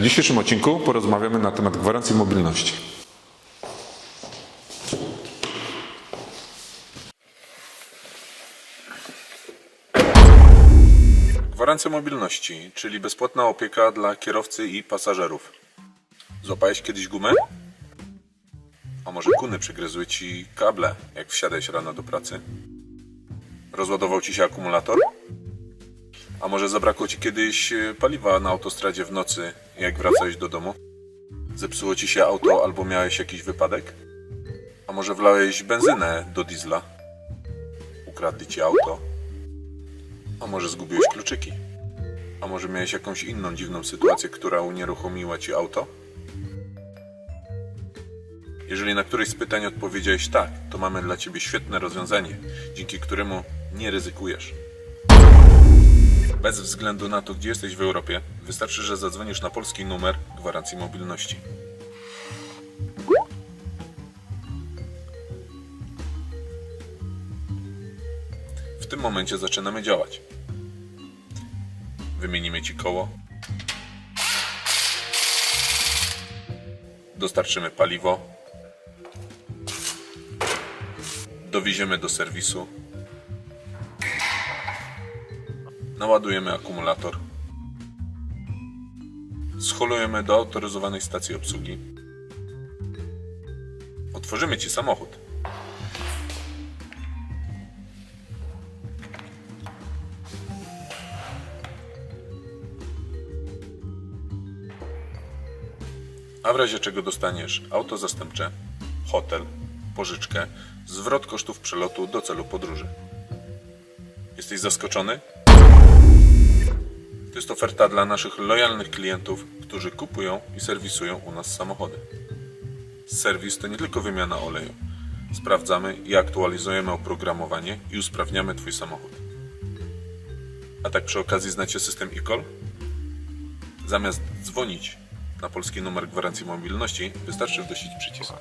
dzisiejszym odcinku porozmawiamy na temat gwarancji mobilności. Gwarancja mobilności, czyli bezpłatna opieka dla kierowcy i pasażerów. Złapałeś kiedyś gumę? A może kuny przygryzły ci kable, jak wsiadałeś rano do pracy? Rozładował ci się akumulator? A może zabrakło ci kiedyś e, paliwa na autostradzie w nocy, jak wracałeś do domu? Zepsuło ci się auto albo miałeś jakiś wypadek? A może wlałeś benzynę do diesla? Ukradli ci auto? A może zgubiłeś kluczyki? A może miałeś jakąś inną dziwną sytuację, która unieruchomiła ci auto? Jeżeli na któreś z pytań odpowiedziałeś tak, to mamy dla ciebie świetne rozwiązanie, dzięki któremu nie ryzykujesz. Bez względu na to, gdzie jesteś w Europie, wystarczy, że zadzwonisz na polski numer gwarancji mobilności. W tym momencie zaczynamy działać. Wymienimy ci koło. Dostarczymy paliwo. Dowieziemy do serwisu. Naładujemy akumulator. Scholujemy do autoryzowanej stacji obsługi. Otworzymy Ci samochód. A w razie czego dostaniesz auto zastępcze, hotel, pożyczkę, zwrot kosztów przelotu do celu podróży. Jesteś zaskoczony? Jest oferta dla naszych lojalnych klientów, którzy kupują i serwisują u nas samochody. Serwis to nie tylko wymiana oleju. Sprawdzamy i aktualizujemy oprogramowanie i usprawniamy Twój samochód. A tak przy okazji znacie system e-call? Zamiast dzwonić na polski numer gwarancji mobilności, wystarczy wdusić przycisk.